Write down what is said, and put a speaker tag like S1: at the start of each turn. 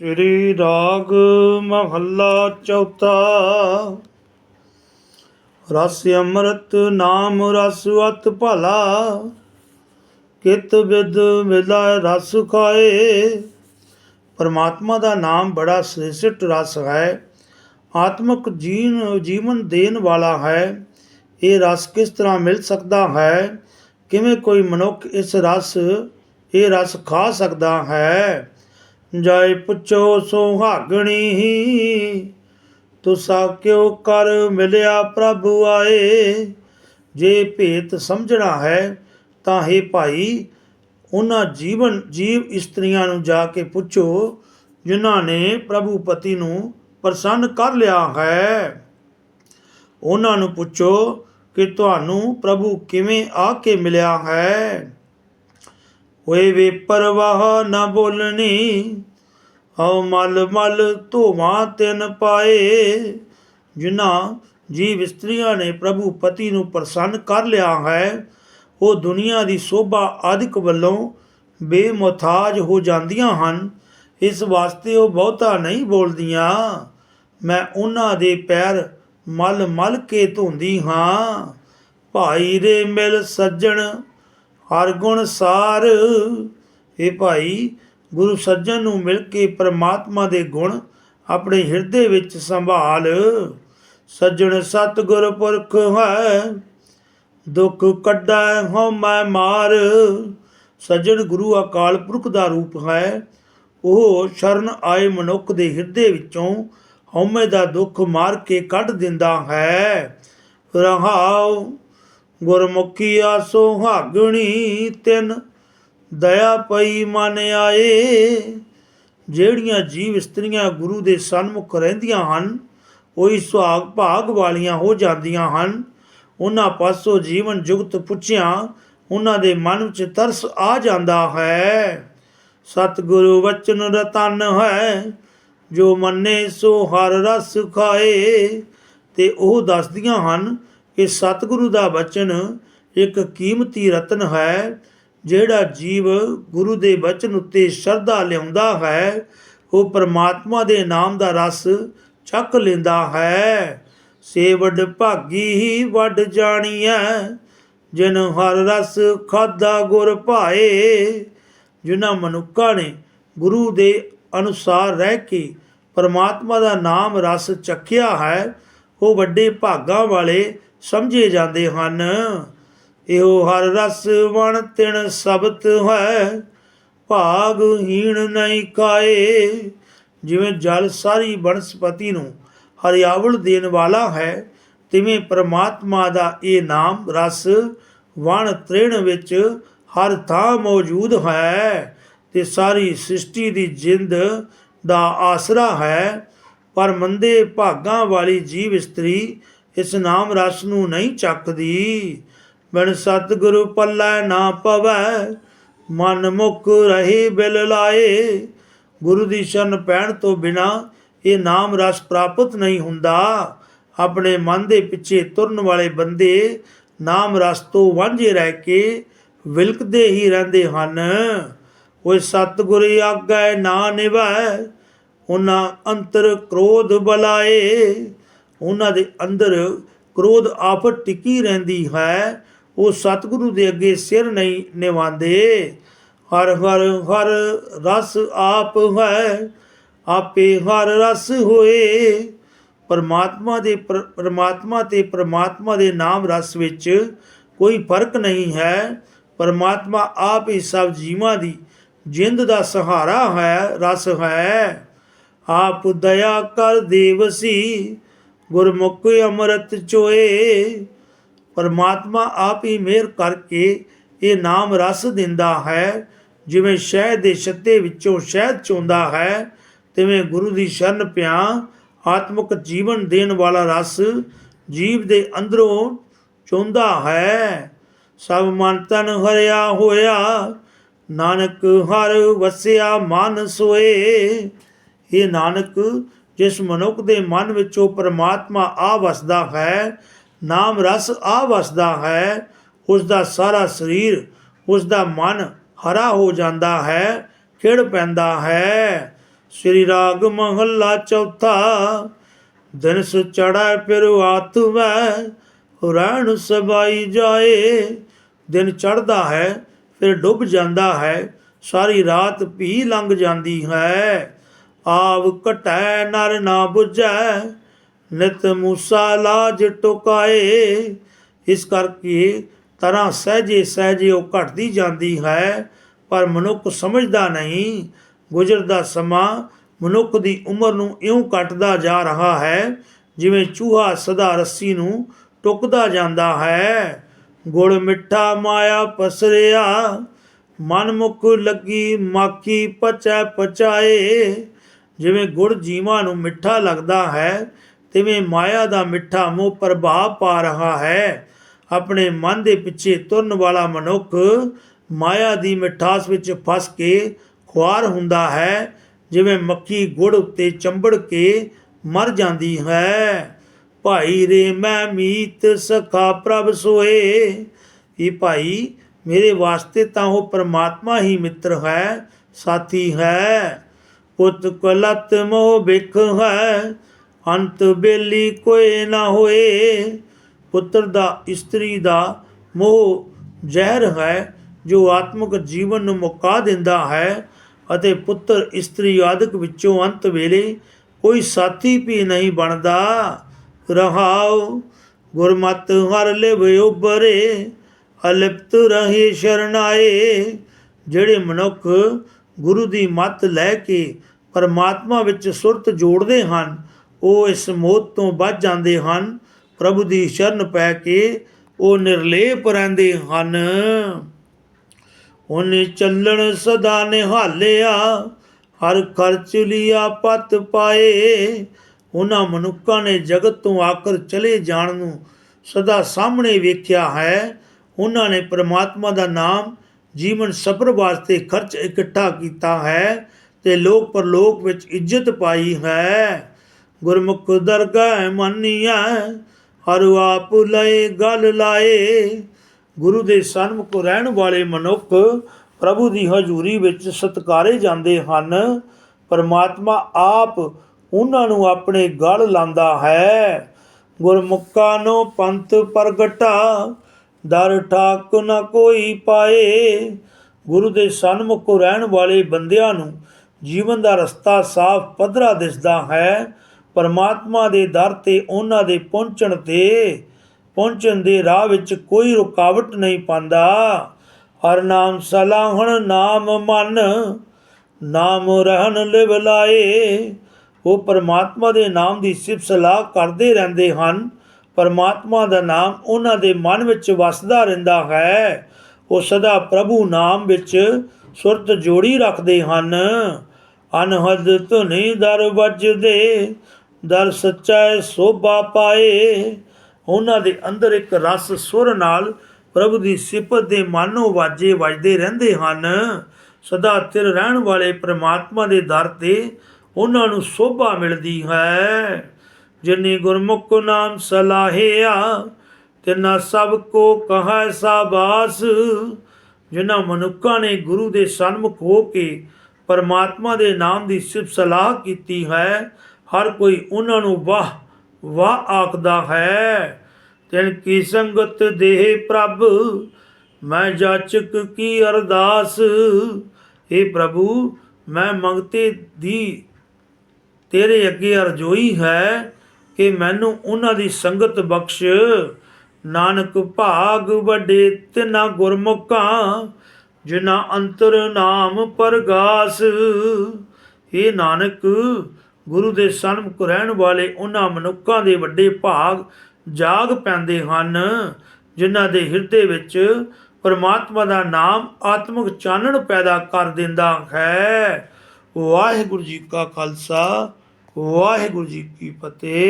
S1: ਸ੍ਰੀ ਰਾਗ ਮਹੱਲਾ ਚੌਥਾ। ਰਸ ਅੰਮ੍ਰਿਤ ਨਾਮ ਰਸ ਅਤ ਭਲਾ, ਕਿਤ ਵਿਦ ਮਿਲਾਇ ਰਸ ਖਾਏ। ਪਰਮਾਤਮਾ ਦਾ ਨਾਮ ਬੜਾ ਸ੍ਰੇਸ਼ਟ ਰਸ ਹੈ, ਆਤਮਿਕ ਜੀਵਨ ਜੀਵਨ ਦੇਣ ਵਾਲਾ ਹੈ। ਇਹ ਰਸ ਕਿਸ ਤਰ੍ਹਾਂ ਮਿਲ ਸਕਦਾ ਹੈ? ਕਿਵੇਂ ਕੋਈ ਮਨੁੱਖ ਇਸ ਰਸ, ਇਹ ਰਸ ਖਾ ਸਕਦਾ ਹੈ? ਜਾਇ ਪੁੱਛੋ ਸੁਹਾਗਣੀ, ਤੁਸਾ ਕਿਉ ਕਰ ਮਿਲਿਆ ਪ੍ਰਭੂ ਆਏ? ਜੇ ਭੇਤ ਸਮਝਣਾ ਹੈ ਤਾਂ हे ਭਾਈ ਉਹਨਾਂ ਜੀਵਨ, ਜੀਵ ਇਸਤਰੀਆਂ ਨੂੰ ਜਾ ਕੇ ਪੁੱਛੋ, ਜਿਨ੍ਹਾਂ ਨੇ ਪ੍ਰਭੂ ਪਤੀ ਨੂੰ ਪ੍ਰਸੰਨ ਕਰ ਲਿਆ ਹੈ। ਉਹਨਾਂ ਨੂੰ ਪੁੱਛੋ ਕਿ ਤੁਹਾਨੂੰ ਪ੍ਰਭੂ ਕਿਵੇਂ ਆ ਕੇ ਮਿਲਿਆ ਹੈ? ਹੋਏ ਵੇ ਪਰਵਾਹ ਨਾ ਬੋਲਣੀ। ਹਉ ਮਲ ਮਲ ਧੋਵਾਂ ਤਿਨ ਪਾਏ। ਜਿਨ੍ਹਾਂ ਜੀਵ ਇਸਤਰੀਆਂ ਨੇ ਪ੍ਰਭੂ ਪਤੀ ਨੂੰ ਪ੍ਰਸੰਨ ਕਰ ਲਿਆ ਹੈ, ਉਹ ਦੁਨੀਆ ਦੀ ਸੋਭਾ ਆਦਿਕ ਵੱਲੋਂ ਬੇਮੁਹਤਾਜ ਹੋ ਜਾਂਦੀਆਂ ਹਨ। ਇਸ ਵਾਸਤੇ ਉਹ ਬਹੁਤਾ ਨਹੀਂ ਬੋਲਦੀਆਂ। ਮੈਂ ਉਹਨਾਂ ਦੇ ਪੈਰ ਮਲ ਮਲ ਕੇ ਧੋਂਦੀ ਹਾਂ। ਭਾਈ ਰੇ ਮਿਲ ਸੱਜਣ ਹਰ ਗੁਣ ਸਾਰ। ਇਹ ਭਾਈ, ਗੁਰੂ ਸੱਜਣ ਨੂੰ ਮਿਲ ਕੇ ਪ੍ਰਮਾਤਮਾ ਦੇ ਗੁਣ ਆਪਣੇ ਹਿਰਦੇ ਵਿੱਚ ਸੰਭਾਲ। ਸੱਜਣ ਸਤਿਗੁਰ ਪੁਰਖ ਹੈ, ਦੁੱਖ ਕੱਢੈ ਹਉਮੈ ਮਾਰ। ਸੱਜਣ ਗੁਰੂ ਅਕਾਲ ਪੁਰਖ ਦਾ ਰੂਪ ਹੈ, ਉਹ ਸ਼ਰਨ ਆਏ ਮਨੁੱਖ ਦੇ ਹਿਰਦੇ ਵਿੱਚੋਂ ਹਉਮੈ ਦਾ ਦੁੱਖ ਮਾਰ ਕੇ ਕੱਢ ਦਿੰਦਾ ਹੈ। ਰਹਾਉ ਗੁਰਮੁਖੀਆ ਸੁਹਾਗਣੀ ਤਿੰਨ, ਦਇਆ ਪਈ ਮਨ ਆਏ। ਜਿਹੜੀਆਂ ਜੀਵ ਇਸਤਰੀਆਂ ਗੁਰੂ ਦੇ ਸਨਮੁਖ ਰਹਿੰਦੀਆਂ ਹਨ, ਉਹੀ ਸੁਹਾਗ ਭਾਗ ਵਾਲੀਆਂ ਹੋ ਜਾਂਦੀਆਂ ਹਨ। ਉਹਨਾਂ ਪਾਸੋਂ ਜੀਵਨ ਜੁਗਤ ਪੁੱਛਿਆ, ਉਹਨਾਂ ਦੇ ਮਨ ਵਿੱਚ ਤਰਸ ਆ ਜਾਂਦਾ ਹੈ। ਸਤਿਗੁਰੂ ਵਚਨ ਰਤਨ ਹੈ, ਜੋ ਮੰਨੇ ਸੋ ਹਰ ਰਸ ਖਾਏ। ਤੇ ਉਹ ਦੱਸਦੀਆਂ ਹਨ ਕਿ ਸਤਿਗੁਰੂ ਦਾ ਬਚਨ ਇੱਕ ਕੀਮਤੀ ਰਤਨ ਹੈ, ਜਿਹੜਾ ਜੀਵ ਗੁਰੂ ਦੇ ਬਚਨ ਉੱਤੇ ਸ਼ਰਧਾ ਲਿਆਉਂਦਾ ਹੈ, ਉਹ ਪਰਮਾਤਮਾ ਦੇ ਨਾਮ ਦਾ ਰਸ ਚੱਕ ਲੈਂਦਾ ਹੈ। ਸੇਵਡ ਭਾਗੀ ਹੀ ਵੱਡ ਜਾਣੀਐ, ਜਿਨ ਹਰ ਰਸ ਖਾਦਾ ਗੁਰ ਭਾਏ। ਜਿਨ੍ਹਾਂ ਮਨੁੱਖਾਂ ਨੇ ਗੁਰੂ ਦੇ ਅਨੁਸਾਰ ਰਹਿ ਕੇ ਪਰਮਾਤਮਾ ਦਾ ਨਾਮ ਰਸ ਚੱਖਿਆ ਹੈ, ਉਹ ਵੱਡੇ ਭਾਗਾਂ ਵਾਲੇ ਸਮਝੇ ਜਾਂਦੇ ਹਨ। ਇਹੋ ਹਰ ਰਸ ਵਣ ਤਿਣ ਸਬਤ ਹੈ ਭਾਗ ਹੀਣ ਨਹੀਂ ਕਾਏ। ਜਿਵੇਂ ਜਲ ਸਾਰੀ ਬਨਸਪਤੀ ਨੂੰ ਹਰਿਆਵਲ ਦੇਣ ਵਾਲਾ ਹੈ, ਤਿਵੇਂ ਪ੍ਰਮਾਤਮਾ ਦਾ ਇਹ ਨਾਮ ਰਸ ਵਣ ਤ੍ਰਿਣ ਵਿੱਚ ਹਰ ਥਾਂ ਮੌਜੂਦ ਹੈ। ਤੇ ਸਾਰੀ ਸ੍ਰਿਸ਼ਟੀ ਦੀ ਜਿੰਦ ਦਾ ਆਸਰਾ ਹੈ। ਪਰ ਮੰਦੇ ਭਾਗਾਂ ਵਾਲੀ ਜੀਵ ਇਸਤਰੀ ਇਸ ਨਾਮ ਰਸ ਨੂੰ ਨਹੀਂ ਚੱਕਦੀ। ਬਿਨ ਸਤਿਗੁਰੂ ਪੱਲੇ ਨਾ ਪਵੈ, ਮਨ ਮੁਕ ਰਹੇ ਬਿਲ ਲਾਏ। ਗੁਰੂ ਦੀ ਸ਼ਰਨ ਪੈਣ ਤੋਂ ਬਿਨਾ ਇਹ ਨਾਮ ਰਸ ਪ੍ਰਾਪਤ ਨਹੀਂ ਹੁੰਦਾ। ਆਪਣੇ ਮਨ ਦੇ ਪਿੱਛੇ ਤੁਰਨ ਵਾਲੇ ਬੰਦੇ ਨਾਮ ਰਸ ਤੋਂ ਵਾਂਝੇ ਰਹਿ ਕੇ ਵਿਲਕਦੇ ਹੀ ਰਹਿੰਦੇ ਹਨ। ਉਹ ਸਤਿਗੁਰੂ ਆਗੈ ਨਾ ਨਿਭੈ ਉਹਨਾਂ ਅੰਤਰ ਕ੍ਰੋਧ ਬਲਾਏ। ਉਹਨਾਂ ਦੇ ਅੰਦਰ ਕ੍ਰੋਧ ਆਫਤ ਟਿਕੀ ਰਹਿੰਦੀ ਹੈ, ਉਹ ਸਤਿਗੁਰੂ ਦੇ ਅੱਗੇ ਸਿਰ ਨਹੀਂ ਨਿਵਾਉਂਦੇ। ਹਰ ਹਰ ਹਰ ਰਸ ਆਪ ਹੈ, ਆਪੇ ਹਰ ਰਸ ਹੋਏ। ਪਰਮਾਤਮਾ ਦੇ ਪਰਮਾਤਮਾ ਤੇ ਪਰਮਾਤਮਾ ਦੇ ਨਾਮ ਰਸ ਵਿੱਚ ਕੋਈ ਫ਼ਰਕ ਨਹੀਂ ਹੈ। ਪਰਮਾਤਮਾ ਆਪ ਹੀ ਸਭ ਜੀਵਾਂ ਦੀ ਜਿੰਦ ਦਾ ਸਹਾਰਾ ਹੈ, ਰਸ ਹੈ। ਆਪ ਦਇਆ ਕਰ ਦੇਵਸੀ ਗੁਰਮੁਖੀ ਅੰਮ੍ਰਿਤ ਚੋਏ, ਪਰਮਾਤਮਾ ਆਪ ਹੀ ਮਿਹਰ ਕਰਕੇ ਇਹ ਨਾਮ ਰਸ ਦਿੰਦਾ ਹੈ। ਜਿਵੇਂ ਸ਼ਹਿਦ ਦੇ ਛੱਤੇ ਵਿੱਚੋਂ ਸ਼ਹਿਦ ਚੋਂਦਾ ਹੈ, ਤਿਵੇਂ ਗੁਰੂ ਦੀ ਸ਼ਰਨ ਪਿਆ ਆਤਮਿਕ ਜੀਵਨ ਦੇਣ ਵਾਲਾ ਰਸ ਜੀਵ ਦੇ ਅੰਦਰੋਂ ਚੋਂਦਾ ਹੈ। ਸਭ ਮਨ ਤਨ ਹਰਿਆ ਹੋਇਆ, ਨਾਨਕ ਹਰ ਵਸਿਆ ਮਨ ਸੋਏ। ਇਹ ਨਾਨਕ ਜਿਸ ਮਨੁੱਖ ਦੇ ਮਨ ਵਿੱਚੋਂ ਪਰਮਾਤਮਾ ਆ ਵਸਦਾ ਹੈ, ਨਾਮ ਰਸ ਆ ਵਸਦਾ ਹੈ ਉਸ ਦਾ ਸਾਰਾ ਸਰੀਰ ਉਸ ਦਾ ਮਨ ਹਰਾ ਹੋ ਜਾਂਦਾ ਹੈ, ਖਿੜ ਪੈਂਦਾ ਹੈ। ਸ੍ਰੀ ਰਾਗ ਮਹੱਲਾ ਚੌਥਾ, ਦਿਨ ਸ ਚੜੈ ਫਿਰ ਆਤ ਵੈ ਰਹਿਣ ਸਬਾਈ ਜਾਏ। ਦਿਨ ਚੜਦਾ ਹੈ, ਫਿਰ ਡੁੱਬ ਜਾਂਦਾ ਹੈ, ਸਾਰੀ ਰਾਤ ਭੀ ਲੰਘ ਜਾਂਦੀ ਹੈ। ਆਵ ਘਟੈ ਨਰ ਨਾ 부ਝੈ ਨਿਤ ਮੂਸਾ ਲਾਜ ਟੁਕਾਏ। ਇਸ ਕਰਕੇ ਤਰ੍ਹਾਂ ਸਹਜੇ ਸਹਜੇ ਉਹ ਘਟਦੀ ਜਾਂਦੀ ਹੈ, ਪਰ ਮਨੁੱਖ ਸਮਝਦਾ ਨਹੀਂ। ਗੁਜ਼ਰਦਾ ਸਮਾਂ ਮਨੁੱਖ ਦੀ ਉਮਰ ਨੂੰ ਇਉਂ ਕੱਟਦਾ ਜਾ ਰਿਹਾ ਹੈ, ਜਿਵੇਂ ਚੂਹਾ ਸਦਾ ਰੱਸੀ ਨੂੰ ਟੁਕਦਾ ਜਾਂਦਾ ਹੈ। ਗੁੜ ਮਿੱਠਾ ਮਾਇਆ ਪਸਰਿਆ ਮਨ ਮੁਖ ਲੱਗੀ ਮਾਖੀ ਪਚੈ ਪਚਾਏ। ਜਿਵੇਂ ਗੁੜ ਜੀਵਾਂ ਨੂੰ ਮਿੱਠਾ ਲੱਗਦਾ ਹੈ, ਤਿਵੇਂ ਮਾਇਆ ਦਾ ਮਿੱਠਾ ਮੋਹ ਪ੍ਰਭਾਵ ਪਾ ਰਿਹਾ ਹੈ। ਆਪਣੇ ਮਨ ਦੇ ਪਿੱਛੇ ਤੁਰਨ ਵਾਲਾ ਮਨੁੱਖ ਮਾਇਆ ਦੀ ਮਿਠਾਸ ਵਿੱਚ ਫਸ ਕੇ ਖੁਆਰ ਹੁੰਦਾ ਹੈ, ਜਿਵੇਂ ਮੱਖੀ ਗੁੜ ਉੱਤੇ ਚੰਬੜ ਕੇ ਮਰ ਜਾਂਦੀ ਹੈ। ਭਾਈ ਰੇ, ਮੈਂ ਮੀਤ ਸਖਾ ਪ੍ਰਭ ਸੋਏ। ਇਹ ਭਾਈ, ਮੇਰੇ ਵਾਸਤੇ ਤਾਂ ਉਹ ਪਰਮਾਤਮਾ ਹੀ ਮਿੱਤਰ ਹੈ, ਸਾਥੀ ਹੈ। ਪੁੱਤ ਕਲਤ ਮੋਹ ਬਿਖ ਹੈ, ਅੰਤ ਬੇਲੀ ਕੋਈ ਨਾ ਹੋਏ। ਪੁੱਤਰ ਦਾ, ਇਸਤਰੀ ਦਾ ਮੋਹ ਜ਼ਹਿਰ ਹੈ, ਜੋ ਆਤਮਿਕ ਜੀਵਨ ਨੂੰ ਮੁਕਾ ਦਿੰਦਾ ਹੈ ਅਤੇ ਪੁੱਤਰ, ਇਸਤਰੀ ਆਦਿਕ ਵਿੱਚੋਂ ਅੰਤ ਵੇਲੇ ਕੋਈ ਸਾਥੀ ਵੀ ਨਹੀਂ ਬਣਦਾ। ਰਹਾਉ, ਗੁਰਮਤ ਹਰ ਲਿਵ ਉਬਰੇ ਅਲਿਪਤ ਰਹੇ ਸ਼ਰਨਾਏ। ਜਿਹੜੇ ਮਨੁੱਖ ਗੁਰੂ ਦੀ ਮੱਤ ਲੈ ਕੇ ਪਰਮਾਤਮਾ ਵਿੱਚ ਸੁਰਤ ਜੋੜਦੇ ਹਨ, ਉਹ ਇਸ ਮੌਤ ਤੋਂ ਬਚ ਜਾਂਦੇ ਹਨ। ਪ੍ਰਭੂ ਦੀ ਸ਼ਰਨ ਪੈ ਕੇ ਉਹ ਨਿਰਲੇਪ ਰਹਿੰਦੇ ਹਨ। ਉਹਨੇ ਚੱਲਣ ਸਦਾ ਨਿਹਾਲਿਆ, ਹਰ ਖਰਚ ਲਿਆ ਪਤ ਪਾਏ। ਉਹਨਾਂ ਮਨੁੱਖਾਂ ਨੇ ਜਗਤ ਤੋਂ ਆਕਰ ਚਲੇ ਜਾਣ ਨੂੰ ਸਦਾ ਸਾਹਮਣੇ ਵੇਖਿਆ ਹੈ। ਉਹਨਾਂ ਨੇ ਪ੍ਰਮਾਤਮਾ ਦਾ ਨਾਮ ਜੀਵਨ ਸਫਰ ਵਾਸਤੇ ਖਰਚ ਇਕੱਠਾ ਕੀਤਾ ਹੈ ਤੇ ਲੋਕ ਪਰਲੋਕ ਵਿੱਚ ਇੱਜ਼ਤ ਪਾਈ ਹੈ। ਗੁਰਮੁਖ ਦਰਗਾਹ ਮੰਨੀਆ ਹਰ ਆਪ ਲਏ ਗਲ ਲਾਏ। ਗੁਰੂ ਦੇ ਸਨਮੁਖ ਰਹਿਣ ਵਾਲੇ ਮਨੁੱਖ ਪ੍ਰਭੂ ਦੀ ਹਜ਼ੂਰੀ ਵਿੱਚ ਸਤਕਾਰੇ ਜਾਂਦੇ ਹਨ। ਪਰਮਾਤਮਾ ਆਪ ਉਹਨਾਂ ਨੂੰ ਆਪਣੇ ਗਲ ਲਾਂਦਾ ਹੈ। ਗੁਰਮੁਖਾਂ ਨੂੰ ਪੰਥ ਪ੍ਰਗਟਾ ਦਰ ਠਾਕ ਨਾ ਕੋਈ ਪਾਏ। ਗੁਰੂ ਦੇ ਸਨਮੁਖ ਰਹਿਣ ਵਾਲੇ ਬੰਦਿਆਂ ਨੂੰ ਜੀਵਨ ਦਾ ਰਸਤਾ ਸਾਫ਼ ਪੱਧਰਾ ਦਿਸਦਾ ਹੈ। ਪਰਮਾਤਮਾ ਦੇ ਦਰ ਤੇ ਉਹਨਾਂ ਦੇ ਪਹੁੰਚਣ ਤੇ, ਪਹੁੰਚਣ ਦੇ ਰਾਹ ਵਿੱਚ ਕੋਈ ਰੁਕਾਵਟ ਨਹੀਂ ਪਾਉਂਦਾ। ਹਰ ਨਾਮ ਸਲਾਹਣ, ਨਾਮ ਮਨ, ਨਾਮ ਰਹਿਣ ਲਿਵ ਲਾਏ। ਉਹ ਪਰਮਾਤਮਾ ਦੇ ਨਾਮ ਦੀ ਸਿਫਤ ਸਲਾਹ ਕਰਦੇ ਰਹਿੰਦੇ ਹਨ। ਪਰਮਾਤਮਾ ਦਾ ਨਾਮ ਉਹਨਾਂ ਦੇ ਮਨ ਵਿੱਚ ਵਸਦਾ ਰਹਿੰਦਾ ਹੈ। ਉਹ ਸਦਾ ਪ੍ਰਭੂ ਨਾਮ ਵਿੱਚ ਸੁਰਤ ਜੋੜੀ ਰੱਖਦੇ ਹਨ। ਅਨਹਦ ਧੁਨੀ ਦਰ ਵੱਜਦੇ, ਦਰ ਸੱਚਾ ਸੋਭਾ ਪਾਏ। ਉਹਨਾਂ ਦੇ ਅੰਦਰ ਇੱਕ ਰਸ ਸੁਰ ਨਾਲ ਪ੍ਰਭੂ ਦੀ ਸਿਫਤ ਦੇ ਮਾਨੋ ਵਾਜੇ ਵੱਜਦੇ ਰਹਿੰਦੇ ਹਨ। ਸਦਾ ਸਥਿਰ ਰਹਿਣ ਵਾਲੇ ਪ੍ਰਮਾਤਮਾ ਦੇ ਦਰ ਤੇ ਉਹਨਾਂ ਨੂੰ ਸੋਭਾ ਮਿਲਦੀ ਹੈ। ਜਿਨੇ ਗੁਰਮੁਖ ਨਾਮ ਸਲਾਹਿਆ, ਤਿਨਾ ਸਭ ਕੋ ਕਹੈ ਸਾਬਾਸ। ਜਿਨ੍ਹਾਂ ਮਨੁੱਖਾਂ ਨੇ ਗੁਰੂ ਦੇ ਸਨਮੁਖ ਹੋ ਕੇ ਪਰਮਾਤਮਾ ਦੇ ਨਾਮ ਦੀ ਸਿਫਤ ਸਲਾਹ ਕੀਤੀ ਹੈ, ਹਰ ਕੋਈ ਉਹਨਾਂ ਨੂੰ ਵਾਹ ਵਾਹ ਆਖਦਾ ਹੈ। ਤਿਨ ਕੀ ਸੰਗਤ ਦੇਹ ਪ੍ਰਭ, ਮੈਂ ਜਾਚਕ ਕੀ ਅਰਦਾਸ। हे ਪ੍ਰਭੂ, ਮੈਂ ਮੰਗਤੇ ਦੀ ਤੇਰੇ ਅੱਗੇ ਅਰਜ਼ੋਈ ਹੈ ਕਿ ਮੈਨੂੰ ਉਹਨਾਂ ਦੀ ਸੰਗਤ ਬਖਸ਼। ਨਾਨਕ ਭਾਗ ਵੱਡੇ ਤਿਨਾ ਗੁਰਮੁਖਾਂ, ਜਿਨ੍ਹਾਂ ਅੰਤਰ ਨਾਮ ਪਰਗਾਸ। ਇਹ ਨਾਨਕ, ਗੁਰੂ ਦੇ ਸਨਮੁਖ ਰਹਿਣ ਵਾਲੇ ਉਹਨਾਂ ਮਨੁੱਖਾਂ ਦੇ ਵੱਡੇ ਭਾਗ ਜਾਗ ਪੈਂਦੇ ਹਨ, ਜਿਨ੍ਹਾਂ ਦੇ ਹਿਰਦੇ ਵਿੱਚ ਪਰਮਾਤਮਾ ਦਾ ਨਾਮ ਆਤਮਿਕ ਚਾਨਣ ਪੈਦਾ ਕਰ ਦਿੰਦਾ ਹੈ। ਵਾਹਿਗੁਰੂ ਜੀ ਕਾ ਖਾਲਸਾ, ਵਾਹਿਗੁਰੂ ਜੀ ਕੀ ਫਤਿਹ।